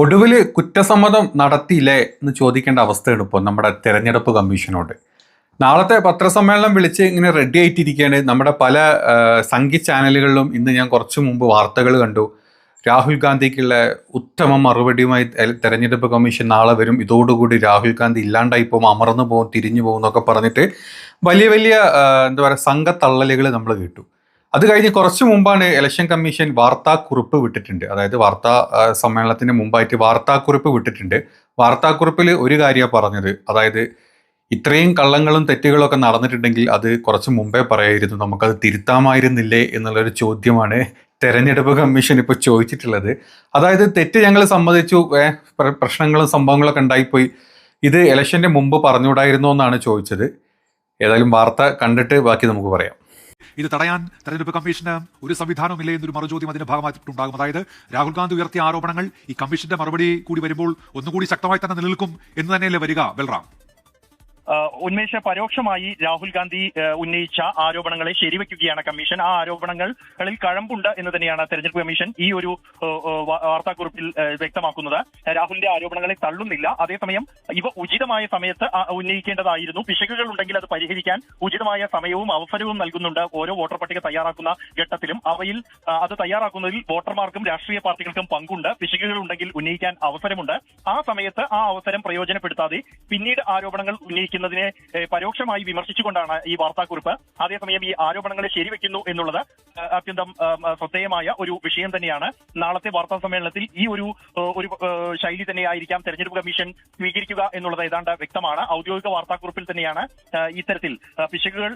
ഒടുവിൽ കുറ്റസമ്മതം നടത്തിയില്ലേ എന്ന് ചോദിക്കേണ്ട അവസ്ഥയാണ് ഇപ്പോൾ നമ്മുടെ തെരഞ്ഞെടുപ്പ് കമ്മീഷനോട്. നാളത്തെ പത്രസമ്മേളനം വിളിച്ച് ഇങ്ങനെ റെഡി ആയിട്ടിരിക്കുകയാണ് നമ്മുടെ പല സംഘി ചാനലുകളിലും ഇന്ന് ഞാൻ കുറച്ച് മുമ്പ് വാർത്തകൾ കണ്ടു. രാഹുൽ ഗാന്ധിക്കുള്ള ഉത്തമ മറുപടിയുമായി തെരഞ്ഞെടുപ്പ് കമ്മീഷൻ നാളെ വരും. ഇതോടുകൂടി രാഹുൽ ഗാന്ധി ഇല്ലാണ്ടായി പോകും അമർന്നു പോകും തിരിഞ്ഞു പോകും എന്നൊക്കെ പറഞ്ഞിട്ട് വലിയ വലിയ എന്താ പറയുക സംഘത്തള്ളലുകൾ നമ്മൾ കേട്ടു. അത് കഴിഞ്ഞ് കുറച്ച് മുമ്പാണ് ഇലക്ഷൻ കമ്മീഷൻ വാർത്താക്കുറിപ്പ് വിട്ടിട്ടുണ്ട്. അതായത് വാർത്താ സമ്മേളനത്തിന് മുമ്പായിട്ട് വാർത്താക്കുറിപ്പ് വിട്ടിട്ടുണ്ട്. വാർത്താക്കുറിപ്പിൽ ഒരു കാര്യമാണ് പറഞ്ഞത്. അതായത് ഇത്രയും കള്ളങ്ങളും തെറ്റുകളൊക്കെ നടന്നിട്ടുണ്ടെങ്കിൽ അത് കുറച്ച് മുമ്പേ പറയായിരുന്നു. നമുക്കത് തിരുത്താമായിരുന്നില്ലേ എന്നുള്ളൊരു ചോദ്യമാണ് തെരഞ്ഞെടുപ്പ് കമ്മീഷൻ ഇപ്പോൾ ചോദിച്ചിട്ടുള്ളത്. അതായത് തെറ്റ് ഞങ്ങൾ സമ്മതിച്ചു. പ്രശ്നങ്ങളും സംഭവങ്ങളൊക്കെ ഉണ്ടായിപ്പോയി. ഇത് ഇലക്ഷന്റെ മുമ്പ് പറഞ്ഞുകൂടായിരുന്നോ എന്നാണ് ചോദിച്ചത്. ഏതായാലും വാർത്ത കണ്ടിട്ട് ബാക്കി നമുക്ക് പറയാം. ഇത് തടയാൻ തെരഞ്ഞെടുപ്പ് കമ്മീഷന് ഒരു സംവിധാനവുമില്ല എന്നൊരു മറുചോദ്യം അതിന്റെ ഭാഗമായിട്ടുണ്ടാകും. അതായത് രാഹുൽ ഗാന്ധി ഉയർത്തിയ ആരോപണങ്ങൾ ഈ കമ്മീഷന്റെ മറുപടി കൂടി വരുമ്പോൾ ഒന്നുകൂടി ശക്തമായി തന്നെ നിലനിൽക്കും എന്ന് തന്നെയല്ലേ വരിക ബൽറാം? ഉന്മേഷ പരോക്ഷമായി രാഹുൽ ഗാന്ധി ഉന്നയിച്ച ആരോപണങ്ങളെ ശരിവെക്കുകയാണ് കമ്മീഷൻ. ആ ആരോപണങ്ങളിൽ കഴമ്പുണ്ട് എന്ന് തന്നെയാണ് തെരഞ്ഞെടുപ്പ് കമ്മീഷൻ ഈ ഒരു വാർത്താക്കുറിപ്പിൽ വ്യക്തമാക്കുന്നത്. രാഹുലിന്റെ ആരോപണങ്ങളെ തള്ളുന്നില്ല. അതേസമയം ഇവ ഉചിതമായ സമയത്ത് ഉന്നയിക്കേണ്ടതായിരുന്നു. പിശകുകൾ ഉണ്ടെങ്കിൽ അത് പരിഹരിക്കാൻ ഉചിതമായ സമയവും അവസരവും നൽകുന്നുണ്ട് ഓരോ വോട്ടർ പട്ടിക തയ്യാറാക്കുന്ന ഘട്ടത്തിലും. അവയിൽ അത് തയ്യാറാക്കുന്നതിൽ വോട്ടർമാർക്കും രാഷ്ട്രീയ പാർട്ടികൾക്കും പങ്കുണ്ട്. പിശകുകൾ ഉണ്ടെങ്കിൽ ഉന്നയിക്കാൻ അവസരമുണ്ട്. ആ സമയത്ത് ആ അവസരം പ്രയോജനപ്പെടുത്താതെ പിന്നീട് ആരോപണങ്ങൾ ഉന്നയിക്കുന്നതിനെ ഏഹ്, പരോക്ഷമായി വിമർശിച്ചുകൊണ്ടാണ് ഈ വാർത്താക്കുറിപ്പ്. അതേസമയം ഈ ആരോപണങ്ങളെ ശരിവെക്കുന്നു എന്നുള്ളത് അത്യന്തം ശ്രദ്ധേയമായ ഒരു വിഷയം തന്നെയാണ്. നാളത്തെ വാർത്താ സമ്മേളനത്തിൽ ഈ ഒരു ഒരു ശൈലി തന്നെയായിരിക്കാം തെരഞ്ഞെടുപ്പ് കമ്മീഷൻ സ്വീകരിക്കുക എന്നുള്ളത് ഏതാണ്ട് വ്യക്തമാണ്. ഔദ്യോഗിക വാർത്താക്കുറിപ്പിൽ തന്നെയാണ് ഇത്തരത്തിൽ പിശകുകൾ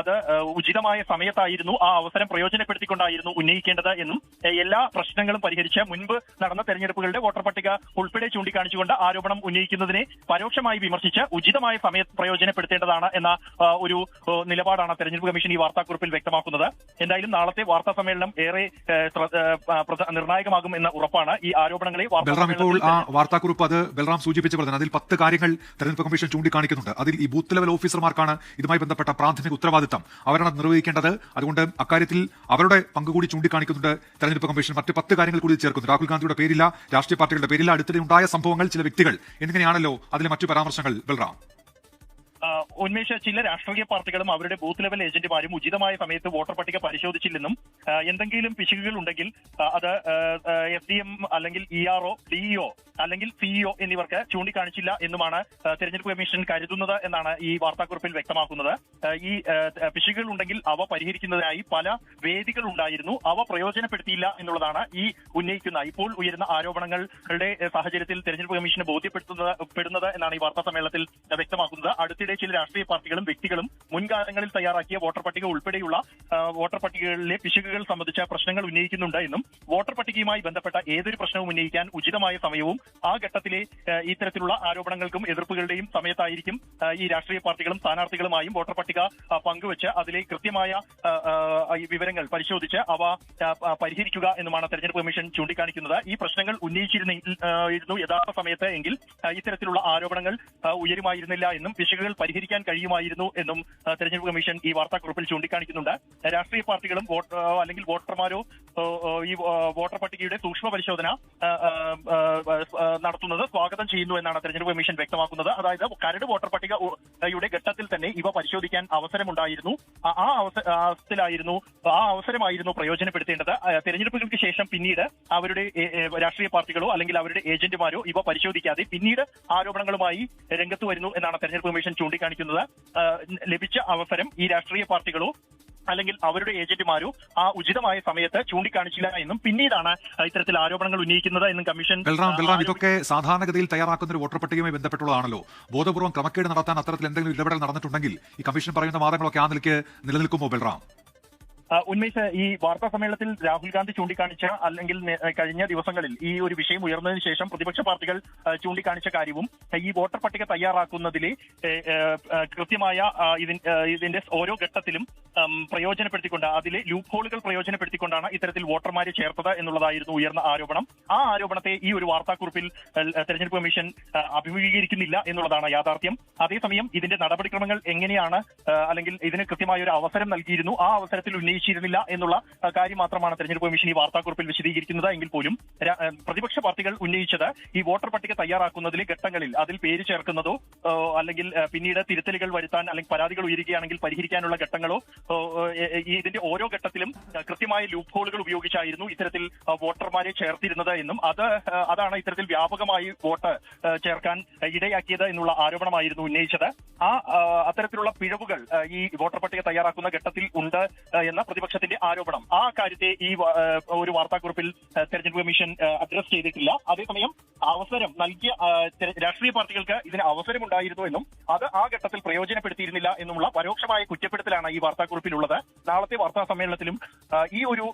അത് ഉചിതമായ സമയത്തായിരുന്നു ആ അവസരം പ്രയോജനപ്പെടുത്തിക്കൊണ്ടായിരുന്നു ഉന്നയിക്കേണ്ടത് എന്നും എല്ലാ പ്രശ്നങ്ങളും പരിഹരിച്ച് മുൻപ് നടന്ന തെരഞ്ഞെടുപ്പുകളുടെ വോട്ടർ പട്ടിക ഉൾപ്പെടെ ചൂണ്ടിക്കാണിച്ചുകൊണ്ട് ആരോപണം ഉന്നയിക്കുന്നതിനെ പരോക്ഷമായി വിമർശിച്ച് ഉചിതമായ സമയത്ത് പ്രയോജനപ്പെടുത്തേണ്ടതാണ് എന്ന ഒരു നിലപാടാണ് തെരഞ്ഞെടുപ്പ് കമ്മീഷൻ ഈ വാർത്താക്കുറിപ്പിൽ വ്യക്തമാക്കുന്നത്. എന്തായാലും നാളത്തെ വാർത്താ സമ്മേളനം ഏറെ നിർണായകമാകും എന്ന ഉറപ്പാണ് ഈ ആരോപണങ്ങളെ ബൽറാം ഇപ്പോൾ ആ വാർത്താക്കുറിപ്പ് അത് ബൽറാം സൂചിപ്പിച്ച പോലെ തന്നെ അതിൽ പത്ത് കാര്യങ്ങൾ തെരഞ്ഞെടുപ്പ് കമ്മീഷൻ ചൂണ്ടിക്കാണിക്കുന്നുണ്ട്. അതിൽ ഈ ബൂത്ത് ലെവൽ ഓഫീസർമാർക്കാണ് ഇതുമായി ബന്ധപ്പെട്ട പ്രാഥമിക ഉത്തരവാദിത്തം. അവരാണ് നിർവഹിക്കേണ്ടത്. അതുകൊണ്ട് അക്കാര്യത്തിൽ അവരുടെ പങ്ക് കൂടി ചൂണ്ടിക്കാണിക്കുന്നുണ്ട് തെരഞ്ഞെടുപ്പ് കമ്മീഷൻ. മറ്റ് പത്ത് കാര്യങ്ങൾ കൂടി ചേർക്കുന്നു രാഹുൽ ഗാന്ധിയുടെ പേരില്ല രാഷ്ട്രീയ പാർട്ടികളുടെ പേരില്ല അടുത്തിടെ ഉണ്ടായ സംഭവങ്ങൾ ചില വ്യക്തികൾ. എന്നിങ്ങനെയാണല്ലോ അതിലെ മറ്റു പരാമർശങ്ങൾ ബൽറാം. ഉന്മേഷ ചില രാഷ്ട്രീയ പാർട്ടികളും അവരുടെ ബൂത്ത് ലെവൽ ഏജന്റുമാരും ഉചിതമായ സമയത്ത് വോട്ടർ പട്ടിക പരിശോധിച്ചില്ലെന്നും എന്തെങ്കിലും പിശകുകൾ ഉണ്ടെങ്കിൽ അത് എസ് ഡി എം അല്ലെങ്കിൽ ഇ ആർ ഒ ഡിഇഒ അല്ലെങ്കിൽ സിഇഒ എന്നിവർക്ക് ചൂണ്ടിക്കാണിച്ചില്ല എന്നുമാണ് തെരഞ്ഞെടുപ്പ് കമ്മീഷൻ കരുതുന്നത് എന്നാണ് ഈ വാർത്താക്കുറിപ്പിൽ വ്യക്തമാക്കുന്നത്. ഈ പിശകുകൾ ഉണ്ടെങ്കിൽ അവ പരിഹരിക്കുന്നതിനായി പല വേദികൾ ഉണ്ടായിരുന്നു. അവ പ്രയോജനപ്പെടുത്തിയില്ല എന്നുള്ളതാണ് ഈ ഉന്നയിക്കുന്ന ഇപ്പോൾ ഉയരുന്ന ആരോപണങ്ങളുടെ സാഹചര്യത്തിൽ തെരഞ്ഞെടുപ്പ് കമ്മീഷന് ബോധ്യപ്പെടുത്തുന്നത് പെടുന്നത് എന്നാണ് ഈ വാർത്താ സമ്മേളനത്തിൽ വ്യക്തമാക്കുന്നത്. അടുത്തിടെ ചില രാഷ്ട്രീയ പാർട്ടികളും വ്യക്തികളും മുൻകാലങ്ങളിൽ തയ്യാറാക്കിയ വോട്ടർ പട്ടിക ഉൾപ്പെടെയുള്ള വോട്ടർ പട്ടികകളിലെ പിശകുകൾ സംബന്ധിച്ച പ്രശ്നങ്ങൾ ഉന്നയിക്കുന്നുണ്ട് എന്നും വോട്ടർ പട്ടികയുമായി ബന്ധപ്പെട്ട ഏതൊരു പ്രശ്നവും ഉന്നയിക്കാൻ ഉചിതമായ സമയവും ആ ഘട്ടത്തിലെ ഇത്തരത്തിലുള്ള ആരോപണങ്ങൾക്കും എതിർപ്പുകളുടെയും സമയത്തായിരിക്കും ഈ രാഷ്ട്രീയ പാർട്ടികളും സ്ഥാനാർത്ഥികളുമായും വോട്ടർ പട്ടിക പങ്കുവച്ച് അതിലെ കൃത്യമായ വിവരങ്ങൾ പരിശോധിച്ച് അവ പരിഹരിക്കുക എന്നുമാണ് തെരഞ്ഞെടുപ്പ് കമ്മീഷൻ ചൂണ്ടിക്കാണിക്കുന്നത്. ഈ പ്രശ്നങ്ങൾ ഉന്നയിച്ചിരുന്നു യഥാർത്ഥ സമയത്ത് എങ്കിൽ ഇത്തരത്തിലുള്ള ആരോപണങ്ങൾ ഉയരുമായിരുന്നില്ല എന്നും പിശകുകൾ പരിഹരിക്കാൻ കഴിയുമായിരുന്നു എന്നും തെരഞ്ഞെടുപ്പ് കമ്മീഷൻ ഈ വാർത്താക്കുറിപ്പിൽ ചൂണ്ടിക്കാണിക്കുന്നുണ്ട്. രാഷ്ട്രീയ പാർട്ടികളും വോട്ട് അല്ലെങ്കിൽ വോട്ടർമാരോ ഈ വോട്ടർ പട്ടികയുടെ സൂക്ഷ്മ പരിശോധന നടത്തുന്നത് സ്വാഗതം ചെയ്യുന്നു എന്നാണ് തെരഞ്ഞെടുപ്പ് കമ്മീഷൻ വ്യക്തമാക്കുന്നത്. അതായത് കരട് വോട്ടർ പട്ടികയുടെ ഘട്ടത്തിൽ തന്നെ ഇവ പരിശോധിക്കാൻ അവസരമുണ്ടായിരുന്നു. ആ- അവസരത്തിലായിരുന്നു ആ അവസരമായിരുന്നു പ്രയോജനപ്പെടുത്തേണ്ടത്. തെരഞ്ഞെടുപ്പുകൾക്ക് ശേഷം പിന്നീട് അവരുടെ രാഷ്ട്രീയ പാർട്ടികളോ അല്ലെങ്കിൽ അവരുടെ ഏജന്റുമാരോ ഇവ പരിശോധിക്കാതെ പിന്നീട് ആരോപണങ്ങളുമായി രംഗത്ത് വരുന്നു എന്നാണ് തെരഞ്ഞെടുപ്പ് കമ്മീഷൻ ചൂണ്ടിക്കാണിക്കുന്നത്. ലഭിച്ച അവസരം ഈ രാഷ്ട്രീയ പാർട്ടികളോ അല്ലെങ്കിൽ അവരുടെ ഏജന്റുമാരോ ആ ഉചിതമായ സമയത്ത് ചൂണ്ടിക്കാണിച്ചില്ല എന്നും പിന്നീടാണ് ഇത്തരത്തിൽ ആരോപണങ്ങൾ ഉന്നയിക്കുന്നത് എന്നും കമ്മീഷൻ ബൽറാം ബൽറാം ഇതൊക്കെ സാധാരണഗതിയിൽ തയ്യാറാക്കുന്ന ഒരു വോട്ടർ പട്ടികയുമായി ബന്ധപ്പെട്ടുള്ളതാണല്ലോ. ബോധപൂർവം ക്രമക്കേട് നടത്താൻ അത്തരത്തിൽ എന്തെങ്കിലും ഇടപെടൽ നടന്നിട്ടുണ്ടെങ്കിൽ ഈ കമ്മീഷൻ പറയുന്ന വാദങ്ങളൊക്കെ ആ നിലയ്ക്ക് നിലനിൽക്കുമോ ബൽറാം? ഉന്മേഷ് ഈ വാർത്താ സമ്മേളനത്തിൽ രാഹുൽ ഗാന്ധി ചൂണ്ടിക്കാണിച്ച അല്ലെങ്കിൽ കഴിഞ്ഞ ദിവസങ്ങളിൽ ഈ ഒരു വിഷയം ഉയർന്നതിന് ശേഷം പ്രതിപക്ഷ പാർട്ടികൾ ചൂണ്ടിക്കാണിച്ച കാര്യവും ഈ വോട്ടർ പട്ടിക തയ്യാറാക്കുന്നതിലെ കൃത്യമായ ഇതിന്റെ ഓരോ ഘട്ടത്തിലും പ്രയോജനപ്പെടുത്തിക്കൊണ്ട് അതിലെ ലൂപ്പ് ഹോളുകൾ പ്രയോജനപ്പെടുത്തിക്കൊണ്ടാണ് ഇത്തരത്തിൽ വോട്ടർമാരെ ചേർത്തത് എന്നുള്ളതായിരുന്നു ഉയർന്ന ആരോപണം. ആ ആരോപണത്തെ ഈ ഒരു വാർത്താക്കുറിപ്പിൽ തെരഞ്ഞെടുപ്പ് കമ്മീഷൻ അഭിമുഖീകരിക്കുന്നില്ല എന്നുള്ളതാണ് യാഥാർത്ഥ്യം. അതേസമയം ഇതിന്റെ നടപടിക്രമങ്ങൾ എങ്ങനെയാണ് അല്ലെങ്കിൽ ഇതിന് കൃത്യമായ ഒരു അവസരം നൽകിയിരുന്നു. ആ അവസരത്തിൽ ഉന്നയിക്കുന്ന ഉന്നയിച്ചിരുന്നില്ല എന്നുള്ള കാര്യം മാത്രമാണ് തെരഞ്ഞെടുപ്പ് കമ്മീഷൻ ഈ വാർത്താക്കുറിപ്പിൽ വിശദീകരിക്കുന്നത്. എങ്കിൽ പോലും പ്രതിപക്ഷ പാർട്ടികൾ ഉന്നയിച്ചത് ഈ വോട്ടർ പട്ടിക തയ്യാറാക്കുന്നതിൽ ഘട്ടങ്ങളിൽ അതിൽ പേര് ചേർക്കുന്നതോ അല്ലെങ്കിൽ പിന്നീട് തിരുത്തലുകൾ വരുത്താൻ അല്ലെങ്കിൽ പരാതികൾ ഉയരുകയാണെങ്കിൽ പരിഹരിക്കാനുള്ള ഘട്ടങ്ങളോ ഇതിന്റെ ഓരോ ഘട്ടത്തിലും കൃത്യമായ ലൂപ്പ് ഹോളുകൾ ഉപയോഗിച്ചായിരുന്നു ഇത്തരത്തിൽ വോട്ടർമാരെ ചേർത്തിരുന്നത് എന്നും അത് അതാണ് ഇത്തരത്തിൽ വ്യാപകമായി വോട്ട് ചേർക്കാൻ ഇടയാക്കിയത് എന്നുള്ള ആരോപണമായിരുന്നു ഉന്നയിച്ചത്. ആ, അത്തരത്തിലുള്ള പിഴവുകൾ ഈ വോട്ടർ പട്ടിക തയ്യാറാക്കുന്ന ഘട്ടത്തിൽ ഉണ്ട് എന്ന പ്രതിപക്ഷത്തിന്റെ ആരോപണം. ആ കാര്യത്തെ ഈ ഒരു വാർത്താക്കുറിപ്പിൽ തെരഞ്ഞെടുപ്പ് കമ്മീഷൻ അഡ്രസ് ചെയ്തിട്ടില്ല. അതേസമയം അവസരം നൽകിയ രാഷ്ട്രീയ പാർട്ടികൾക്ക് ഇതിന് അവസരമുണ്ടായിരുന്നു എന്നും അത് ആ ഘട്ടത്തിൽ പ്രയോജനപ്പെടുത്തിയിരുന്നില്ല എന്നുമുള്ള പരോക്ഷമായ കുറ്റപ്പെടുത്തലാണ് ഈ വാർത്താക്കുറിപ്പിലുള്ളത്. നാളത്തെ വാർത്താ സമ്മേളനത്തിലും ഈ ഒരു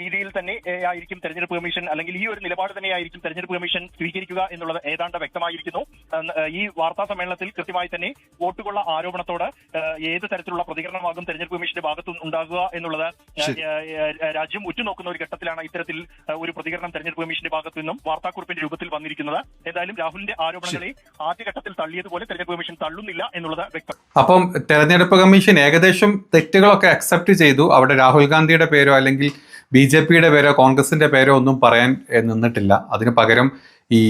രീതിയിൽ തന്നെ ആയിരിക്കും തെരഞ്ഞെടുപ്പ് കമ്മീഷൻ അല്ലെങ്കിൽ ഈ ഒരു നിലപാട് തന്നെ ആയിരിക്കും തെരഞ്ഞെടുപ്പ് കമ്മീഷൻ സ്വീകരിക്കുക എന്നുള്ളത് ഏതാണ്ട് വ്യക്തമായിരിക്കുന്നു. ഈ വാർത്താ സമ്മേളനത്തിൽ കൃത്യമായി തന്നെ വോട്ടുകൊള്ള ആരോപണത്തോട് ഏത് തരത്തിലുള്ള പ്രതികരണമാകും തെരഞ്ഞെടുപ്പ് കമ്മീഷന്റെ ഭാഗത്തു ഉണ്ടാകുക എന്നുള്ളത് ആ, രാജ്യം ഉറ്റുനോക്കുന്ന ഒരു ഘട്ടത്തിലാണ് ഇത്തരത്തിൽ ഒരു പ്രതികരണം തെരഞ്ഞെടുപ്പ് കമ്മീഷന്റെ ഭാഗത്തു നിന്നും വാർത്താക്കുറിപ്പിന്റെ രൂപത്തിൽ വന്നിരിക്കുന്നത്. ഏതായാലും രാഹുലിന്റെ ആരോപണങ്ങളെ ആദ്യഘട്ടത്തിൽ തള്ളിയതുപോലെ തെരഞ്ഞെടുപ്പ് കമ്മീഷൻ തള്ളുന്നില്ല എന്നുള്ളത് വ്യക്തം. അപ്പം തെരഞ്ഞെടുപ്പ് കമ്മീഷൻ ഏകദേശം തെറ്റുകളൊക്കെ അക്സെപ്റ്റ് ചെയ്തു. അവിടെ രാഹുൽ ഗാന്ധിയുടെ പേരോ അല്ലെങ്കിൽ ബി ജെ പിയുടെ പേരോ കോൺഗ്രസിന്റെ പേരോ ഒന്നും പറയാൻ നിന്നിട്ടില്ല. അതിന് പകരം ഈ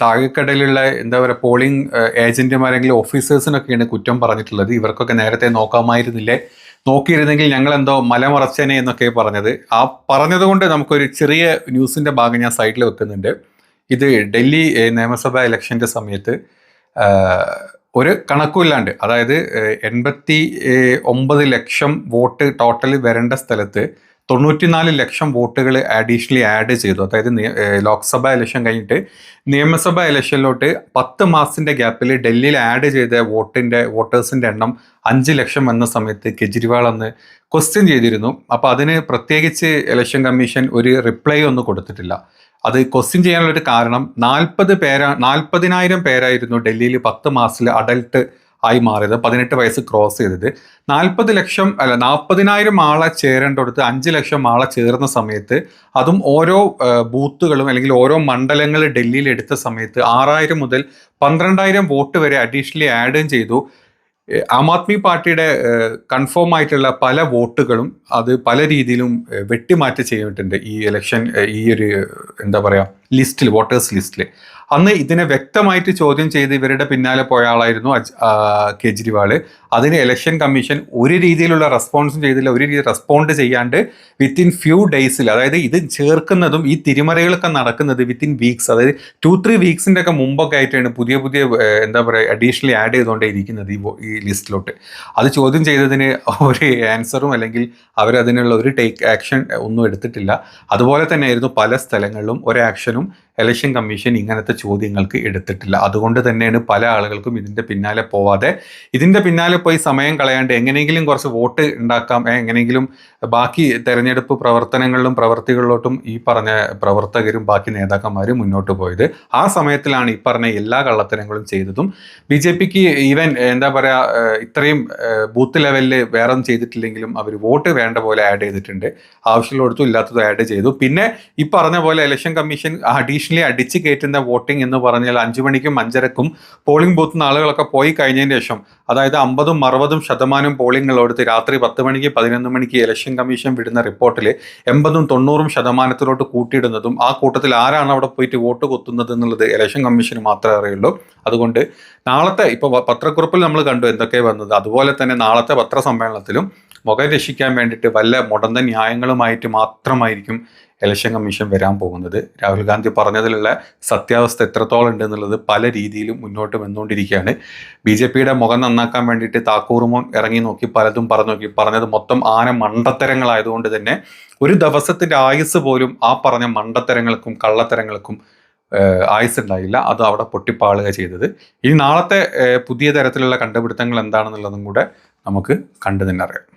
താഴെക്കടയിലുള്ള എന്താ പറയുക പോളിംഗ് ഏജന്റുമാരെങ്കിലും ഓഫീസേഴ്സിനൊക്കെയാണ് കുറ്റം പറഞ്ഞിട്ടുള്ളത്. ഇവർക്കൊക്കെ നേരത്തെ നോക്കാമായിരുന്നില്ലേ? നോക്കിയിരുന്നെങ്കിൽ ഞങ്ങൾ എന്തോ മലമറച്ചനെ എന്നൊക്കെ പറഞ്ഞത്. ആ പറഞ്ഞതുകൊണ്ട് നമുക്കൊരു ചെറിയ ന്യൂസിന്റെ ഭാഗം ഞാൻ സൈഡിൽ വെക്കുന്നുണ്ട്. ഇത് ഡൽഹി നിയമസഭാ ഇലക്ഷന്റെ സമയത്ത് ഒരു കണക്കുമില്ലാണ്ട് അതായത് എൺപത്തി ഒമ്പത് ലക്ഷം വോട്ട് ടോട്ടൽ വരേണ്ട സ്ഥലത്ത് തൊണ്ണൂറ്റിനാല് ലക്ഷം വോട്ടുകൾ അഡീഷണലി ആഡ് ചെയ്തു. അതായത് ലോക്സഭ ഇലക്ഷൻ കഴിഞ്ഞിട്ട് നിയമസഭാ ഇലക്ഷനിലോട്ട് പത്ത് മാസത്തിന്റെ ഗ്യാപ്പിൽ ഡൽഹിയിൽ ആഡ് ചെയ്ത വോട്ടിന്റെ വോട്ടേഴ്സിന്റെ എണ്ണം അഞ്ച് ലക്ഷം എന്ന സമയത്ത് കെജ്രിവാൾ അന്ന് ക്വസ്റ്റ്യൻ ചെയ്തിരുന്നു. അപ്പോൾ അതിന് പ്രത്യേകിച്ച് ഇലക്ഷൻ കമ്മീഷൻ ഒരു റിപ്ലൈ ഒന്നും കൊടുത്തിട്ടില്ല. അത് ക്വസ്റ്റ്യൻ ചെയ്യാനുള്ള ഒരു കാരണം നാൽപ്പത് പേരാ നാൽപ്പതിനായിരം പേരായിരുന്നു ഡൽഹിയിൽ പത്ത് മാസത്തിൽ അഡൽട്ട് ആയി മാറിയത് പതിനെട്ട് വയസ്സ് ക്രോസ് ചെയ്തത്. നാൽപ്പത് ലക്ഷം അല്ല നാൽപ്പതിനായിരം ആളെ ചേരേണ്ടടുത്ത് അഞ്ച് ലക്ഷം ആളെ ചേർന്ന സമയത്ത് അതും ഓരോ ബൂത്തുകളും അല്ലെങ്കിൽ ഓരോ മണ്ഡലങ്ങൾ ഡൽഹിയിൽ എടുത്ത സമയത്ത് ആറായിരം മുതൽ പന്ത്രണ്ടായിരം വോട്ട് വരെ അഡീഷണലി ആഡും ചെയ്തു. ആം ആദ്മി പാർട്ടിയുടെ കൺഫേം ആയിട്ടുള്ള പല വോട്ടുകളും അത് പല രീതിയിലും വെട്ടിമാറ്റി ചെയ്തിട്ടുണ്ട് ഈ ഇലക്ഷൻ ഈ ഒരു എന്താ പറയുക ലിസ്റ്റിൽ വോട്ടേഴ്സ് ലിസ്റ്റിൽ അന്ന് ഇതിനെ വ്യക്തമായിട്ട് ചോദ്യം ചെയ്ത് ഇവരുടെ പിന്നാലെ പോയ ആളായിരുന്നു കേജ്രിവാൾ അതിന് ഇലക്ഷൻ കമ്മീഷൻ ഒരു രീതിയിലുള്ള റെസ്പോൺസും ചെയ്തില്ല. ഒരു രീതിയിൽ റെസ്പോണ്ട് ചെയ്യാണ്ട് വിത്തിൻ ഫ്യൂ ഡേയ്സിൽ അതായത് ഇത് ചേർക്കുന്നതും ഈ തിരിമറികളൊക്കെ നടക്കുന്നത് വിത്തിൻ വീക്സ് അതായത് ടു ത്രീ വീക്സിന്റെ ഒക്കെ മുമ്പൊക്കെ ആയിട്ടാണ് പുതിയ പുതിയ എന്താ പറയുക അഡീഷണലി ആഡ് ചെയ്തുകൊണ്ടേ ഇരിക്കുന്നത് ഈ ലിസ്റ്റിലോട്ട് അത് ചോദ്യം ചെയ്തതിന് ഒരു ആൻസറും അല്ലെങ്കിൽ അവരതിനുള്ള ഒരു ടേക്ക് ആക്ഷൻ ഒന്നും എടുത്തിട്ടില്ല. അതുപോലെ തന്നെ ആയിരുന്നു പല സ്ഥലങ്ങളിലും ഒരു ആക്ഷനും ഇലക്ഷൻ കമ്മീഷൻ ഇങ്ങനത്തെ ചോദ്യങ്ങൾക്ക് എടുത്തിട്ടില്ല. അതുകൊണ്ട് തന്നെയാണ് പല ആളുകൾക്കും ഇതിന്റെ പിന്നാലെ പോവാതെ ഇതിന്റെ പിന്നാലെ പോയി സമയം കളയാണ്ട് എങ്ങനെയെങ്കിലും കുറച്ച് വോട്ട് ഉണ്ടാക്കാം എങ്ങനെയെങ്കിലും ബാക്കി തെരഞ്ഞെടുപ്പ് പ്രവർത്തനങ്ങളിലും പ്രവർത്തികളിലോട്ടും ഈ പറഞ്ഞ പ്രവർത്തകരും ബാക്കി നേതാക്കന്മാരും മുന്നോട്ട് പോയത്. ആ സമയത്തിലാണ് ഈ പറഞ്ഞ എല്ലാ കള്ളത്തരങ്ങളും ചെയ്തതും. ബി ജെ പിക്ക് ഈവൻ എന്താ പറയുക ഇത്രയും ബൂത്ത് ലെവലിൽ വേറെ ഒന്നും ചെയ്തിട്ടില്ലെങ്കിലും അവർ വോട്ട് വേണ്ട പോലെ ആഡ് ചെയ്തിട്ടുണ്ട്. ആവശ്യമുള്ളിടത്തും ഇല്ലാത്തതും ആഡ് ചെയ്തു. പിന്നെ ഈ പറഞ്ഞ പോലെ ഇലക്ഷൻ കമ്മീഷൻ അഡീഷണലി അടിച്ച് കയറ്റുന്ന വോട്ടിംഗ് എന്ന് പറഞ്ഞാൽ അഞ്ചു മണിക്കും അഞ്ചരക്കും പോളിംഗ് ബൂത്ത് ആളുകളൊക്കെ പോയി കഴിഞ്ഞതിന് ശേഷം അതായത് അമ്പതും അറുപതും ശതമാനം പോളിംഗുള്ളടുത്ത് രാത്രി പത്ത് മണിക്ക് പതിനൊന്ന് മണിക്ക് ഇലക്ഷൻ കമ്മീഷൻ വിടുന്ന റിപ്പോർട്ടിൽ എൺപതും തൊണ്ണൂറും ശതമാനത്തിലോട്ട് കൂട്ടിയിടുന്നതും ആ കൂട്ടത്തിൽ ആരാണ് അവിടെ പോയിട്ട് വോട്ട് കൊത്തുന്നത് എന്നുള്ളത് ഇലക്ഷൻ കമ്മീഷന് മാത്രമേ അറിയുള്ളൂ. അതുകൊണ്ട് നാളത്തെ ഇപ്പോൾ പത്രക്കുറിപ്പിൽ നമ്മൾ കണ്ടു എന്തൊക്കെ വന്നത്. അതുപോലെ തന്നെ നാളത്തെ പത്രസമ്മേളനത്തിലും മുഖം രക്ഷിക്കാൻ വേണ്ടിയിട്ട് വല്ല മുടന്ത ന്യായങ്ങളുമായിട്ട് മാത്രമായിരിക്കും ഇലക്ഷൻ കമ്മീഷൻ വരാൻ പോകുന്നത്. രാഹുൽ ഗാന്ധി പറഞ്ഞതിലുള്ള സത്യാവസ്ഥ എത്രത്തോളം ഉണ്ട് എന്നുള്ളത് പല രീതിയിലും മുന്നോട്ട് വന്നുകൊണ്ടിരിക്കുകയാണ്. ബി ജെ പിയുടെ മുഖം നന്നാക്കാൻ വേണ്ടിയിട്ട് താക്കൂറുമോൻ ഇറങ്ങി നോക്കി പലതും പറഞ്ഞു നോക്കി. പറഞ്ഞത് മൊത്തം ആന മണ്ടത്തരങ്ങളായതുകൊണ്ട് തന്നെ ഒരു ദിവസത്തിന്റെ ആയുസ് പോലും ആ പറഞ്ഞ മണ്ടത്തരങ്ങൾക്കും കള്ളത്തരങ്ങൾക്കും ആയുസ് ഉണ്ടായില്ല അത് അവിടെ പൊട്ടിപ്പാളുക ചെയ്തത്. ഇനി നാളത്തെ പുതിയ തരത്തിലുള്ള കണ്ടുപിടുത്തങ്ങൾ എന്താണെന്നുള്ളതും കൂടെ നമുക്ക് കണ്ടു തന്നെ അറിയാം.